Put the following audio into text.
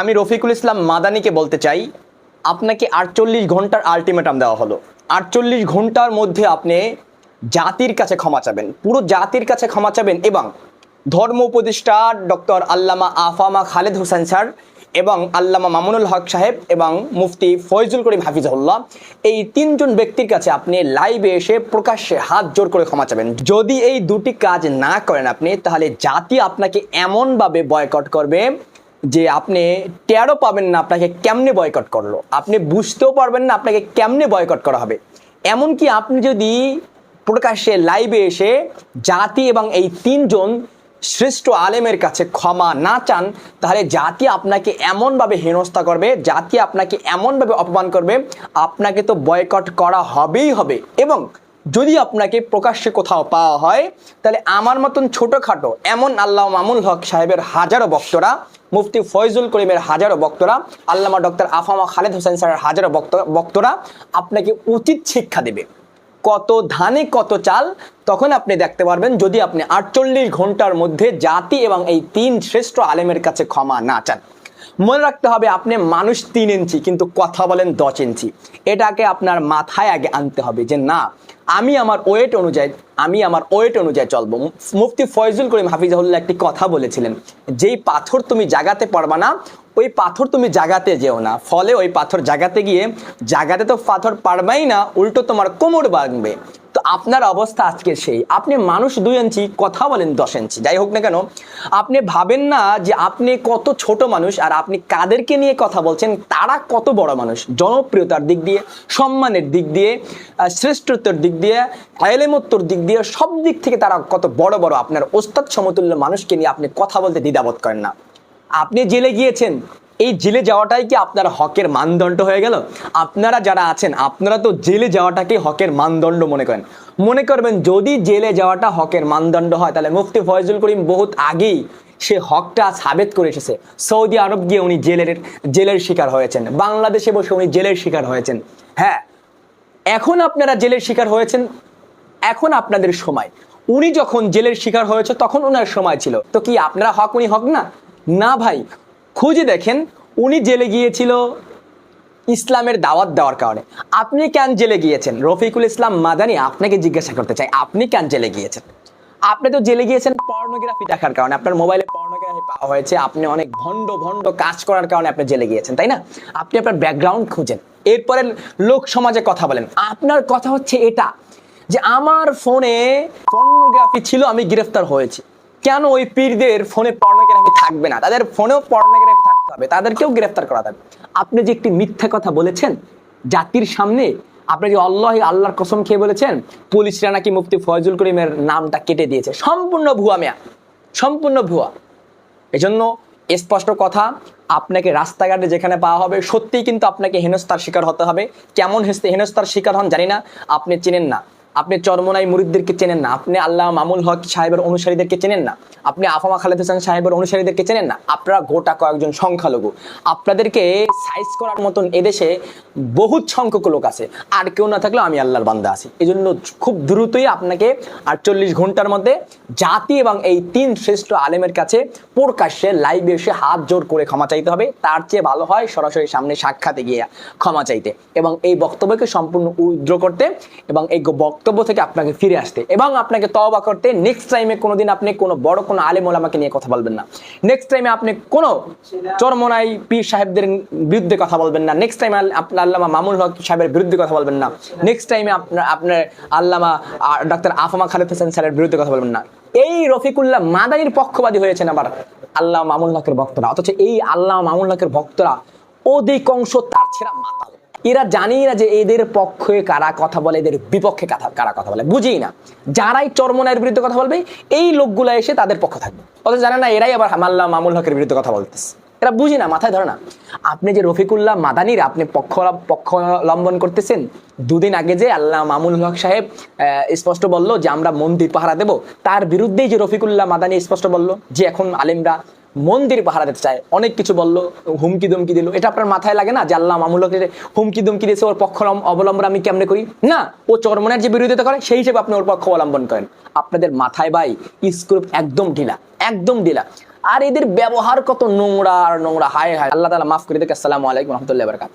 আমি রফিকুল ইসলাম মাদানিকে বলতে চাই, আপনাকে আটচল্লিশ ঘণ্টার আলটিমেটাম দেওয়া হলো। আটচল্লিশ ঘণ্টার মধ্যে আপনি জাতির কাছে ক্ষমা চাবেন। পুরো জাতির কাছে ক্ষমা চাবেন এবং ধর্ম উপদেষ্টা ডক্টর আল্লামা আফামা খালেদ হোসেন স্যার এবং আল্লামা মামুনুল হক সাহেব এবং মুফতি ফয়জুল করিম হাফিজাহুল্লাহ, এই তিনজন ব্যক্তির কাছে আপনি লাইভে এসে প্রকাশ্যে হাত জোর করে ক্ষমা চাবেন। যদি এই দুটি কাজ না করেন আপনি, তাহলে জাতি আপনাকে এমনভাবে বয়কট করবে যে আপনি টেরও পাবেন না আপনাকে কেমনে বয়কট করল। আপনি বুঝতেও পারবেন না আপনাকে কেমনে বয়কট করা হবে। এমনকি আপনি যদি প্রকাশ্যে লাইভে এসে জাতি এবং এই তিনজন শ্রেষ্ঠ আলেমের কাছে ক্ষমা না চান, তাহলে জাতি আপনাকে এমনভাবে হেনস্থা করবে, জাতি আপনাকে এমনভাবে অপমান করবে, আপনাকে তো বয়কট করা হবেই হবে। এবং যদি আপনাকে প্রকাশ্যে কোথাও পাওয়া হয়, তাহলে আমার মতন ছোটোখাটো এমন আল্লাহ মামুল হক সাহেবের হাজারো বক্তরা, মুফতি ফয়জুল করিমের হাজারো বক্তরা, আল্লামা ডক্টর আফামা খালেদ হোসেন স্যারের হাজারো বক্ত- বক্তরা আপনাকে উচিত শিক্ষা দেবে। কত ধানে কত চাল, তখন আপনি দেখতে পারবেন যদি আপনি আটচল্লিশ ঘণ্টার মধ্যে জাতি এবং এই তিন শ্রেষ্ঠ আলেমের কাছে ক্ষমা না চান। মনে রাখতে হবে আপনি মানুষ তিন ইঞ্চি, কিন্তু কথা বলেন দশ ইঞ্চি। এটাকে আপনার মাথায় আগে আনতে হবে যে না আমি আমার ওয়েট অনুযায়ী, আমি আমার ওয়েট অনুযায়ী চলবো। মুফতি ফয়জুল করিম হাফিজাহুল্লাহ একটি কথা বলেছিলেন, যেই পাথর তুমি জাগাতে পারবা না, ওই পাথর তুমি জাগাতে যেও না। ফলে ওই পাথর জাগাতে গিয়ে জাগাতে তো পাথর পারবাই না, উল্টো তোমার কোমর বাঁধবে তো আপনার অবস্থা আজকে সেই। আপনি মানুষ দুই ইঞ্চি, কথা বলেন দশ ইঞ্চি, যাই হোক না কেন, আপনি ভাবেন না যে আপনি কত ছোট মানুষ আর আপনি কাদেরকে নিয়ে কথা বলছেন, তারা কত বড় মানুষ। জনপ্রিয়তার দিক দিয়ে, সম্মানের দিক দিয়ে শ্রেষ্ঠত্বের দিক দিয়ে আয়লেমত্তর দিক দিয়ে, সব দিক থেকে তারা কত বড় বড় আপনার ওস্তাদ সমতুল্য মানুষকে নিয়ে আপনি কথা বলতে দ্বিধাবোধ করেন না। আপনি জেলে গিয়েছেন এই জেলে যাওয়াটাই কি আপনার হকের মানদণ্ড হয়ে গেল? আপনারা যারা আছেন, আপনারা তো জেলে যাওয়াটাকে হকের মানদণ্ড মনে করেন। মনে করবেন, যদি জেলে যাওয়াটা হকের মানদণ্ড হয়, তাহলে মুফতি ফয়জুল করিম বহুত আগেই সে হকটা সাবেত করে এসেছে। সৌদি আরব গিয়ে উনি জেলের জেলের শিকার হয়েছেন। বাংলাদেশে বসে উনি জেলের শিকার হয়েছেন। হ্যাঁ এখন আপনারা জেলের শিকার হয়েছেন, এখন আপনাদের সময়। উনি যখন জেলের শিকার হয়েছে, তখন ওনার সময় ছিল। তো কি আপনারা হক, উনি হক না? না ভাই খুঁজে দেখেন উনি জেলে গিয়েছিল ইসলামের দাওয়াত দেওয়ার কারণে। আপনি কেন জেলে গিয়েছেন? রফিকুল ইসলাম মাদানি আপনাকে জিজ্ঞাসা করতে চাই, আপনি কেন জেলে গিয়েছেন? আপনি তো জেলে গিয়েছেন পর্নোগ্রাফি দেখার কারণে, আপনার মোবাইলে পর্নোগ্রাফি পাওয়া হয়েছে, আপনি অনেক ভণ্ড ভণ্ড কাজ করার কারণে আপনি জেলে গিয়েছেন, তাই না? আপনি আপনার ব্যাকগ্রাউন্ড খুঁজেন। এরপরে লোক সমাজে কথা বলেন। আপনার কথা হচ্ছে এটা, যে আমার ফোনে পর্নোগ্রাফি ছিল, আমি গ্রেফতার হয়েছি। কেন ওই পীরদের ফোনে পর্নোগ্রাফি থাকবে না? তাদের ফোনেও পর্নোগ্রাফি থাকতে হবে। তাদেরকেও গ্রেফতার করা যাবে আপনি যে একটি মিথ্যা কথা বলেছেন, জাতির সামনে আপনি যে আল্লাহ আল্লাহর কসম খেয়ে বলেছেন, পুলিশরা নাকি মুফতি ফয়জুল করিমের নামটা কেটে দিয়েছে। সম্পূর্ণ ভুয়া মেয়া। সম্পূর্ণ ভুয়া। এজন্য স্পষ্ট কথা, আপনাকে রাস্তাঘাটে যেখানে পাওয়া হবে, সত্যিই কিন্তু আপনাকে হেনস্থার শিকার হতে হবে। কেমন হেস্তে হেনস্থার শিকার হন জানি না। আপনি চেনেন না। আপনি চরমনাই মুরিদদেরকে চেনেন না। আপনি আল্লাহ মামুল হক সাহেবের অনুসারীদেরকে চেনেন না। আপনি আফামা খালেদ হোসেন সাহেবের অনুসারীদেরকে চেনেন না। আপনারা গোটা কয়েকজন সংখ্যালঘু। আপনাদেরকে সাইজ করার মতন এদেশে বহুত সংখ্যক লোক আছে। আর কেউ না থাকলেও আমি আল্লাহর বান্দা আছি। এই জন্য খুব দ্রুতই আপনাকে আটচল্লিশ ঘণ্টার মধ্যে জাতি এবং এই তিন শ্রেষ্ঠ আলেমের কাছে প্রকাশ্যে লাইভে এসে হাত জোর করে ক্ষমা চাইতে হবে। তার চেয়ে ভালো হয় সরাসরি সামনে সাক্ষাতে গিয়ে ক্ষমা চাইতে। এবং এই বক্তব্যকে সম্পূর্ণ উইথড্র করতে এবং এই বক্তব্য থেকে আপনাকে ফিরে আসতে। এবং আপনাকে তওবা করতে নেক্সট টাইমে কোনোদিন আপনি কোনো বড় কোনো আলেম ওলামাকে নিয়ে কথা বলবেন না। নেক্সট টাইমে আপনি কোনো চরমনাই পীর সাহেবদের বিরুদ্ধে কথা বলবেন না। নেক্সট টাইমে আপনার আল্লামা মামুল হক সাহেবের বিরুদ্ধে কথা বলবেন না। নেক্সট টাইমে আপনার আপনার আল্লামা ডাক্তার আফামা খালেদ হোসেন স্যারের বিরুদ্ধে কথা বলবেন না। এই রফিকুল্লাহ মাদানির পক্ষপাতী হয়েছেন আবার আল্লাহ মামুল হকের ভক্তরা। অথচ এই আল্লাহ মামুল হকের ভক্তরা অধিকাংশ তার ছেড়া মাতাল। এরা জানি না যে এদের পক্ষে কারা কথা বলে, এদের বিপক্ষে কারা কথা বলে। বুঝি না। যারাই চরমনায়ের বিরুদ্ধে কথা বলবে, এই লোকগুলা এসে তাদের পক্ষ থাকবে। অথচ জানে না, এরাই আবার আল্লাহ মামুল হকের বিরুদ্ধে কথা বলতেছে। এরা বুঝি না, মাথায় ধরে না। আপনি যে রফিকুল্লাহ মাদানির, আপনি পক্ষ পক্ষ লম্বন করতেছেন, দুদিন আগে যে আল্লাহ মামুল হক সাহেব স্পষ্ট বলল যে আমরা মন্দির পাহারা দেব, তার বিরুদ্ধেই যে রফিকুল্লাহ মাদানি স্পষ্ট বলল, যে এখন আলেমরা মন্দির পাহারা দিতে চায়। অনেক কিছু বলল, হুমকি দুমকি দিল। এটা আপনার মাথায় লাগে না যে আল্লাহ মামুল হুমকি দুমকি দিয়েছে, ওর পক্ষ অবলম্বন আমি কেমনে করি? না, ও চরমনের যে বিরোধিতা করে সেই হিসেবে আপনি ওর পক্ষ অবলম্বন করেন। আপনাদের মাথায় ভাই, স্ক্রুপ একদম ঢিলা একদম ঢিলা। আর এদের ব্যবহার কত নোংরা আর নোংরা, হায় হায়। আল্লাহ তালা মাফ করে দেখে আসসালামু আলাইকুম রহমতুল্লাহ বারকাত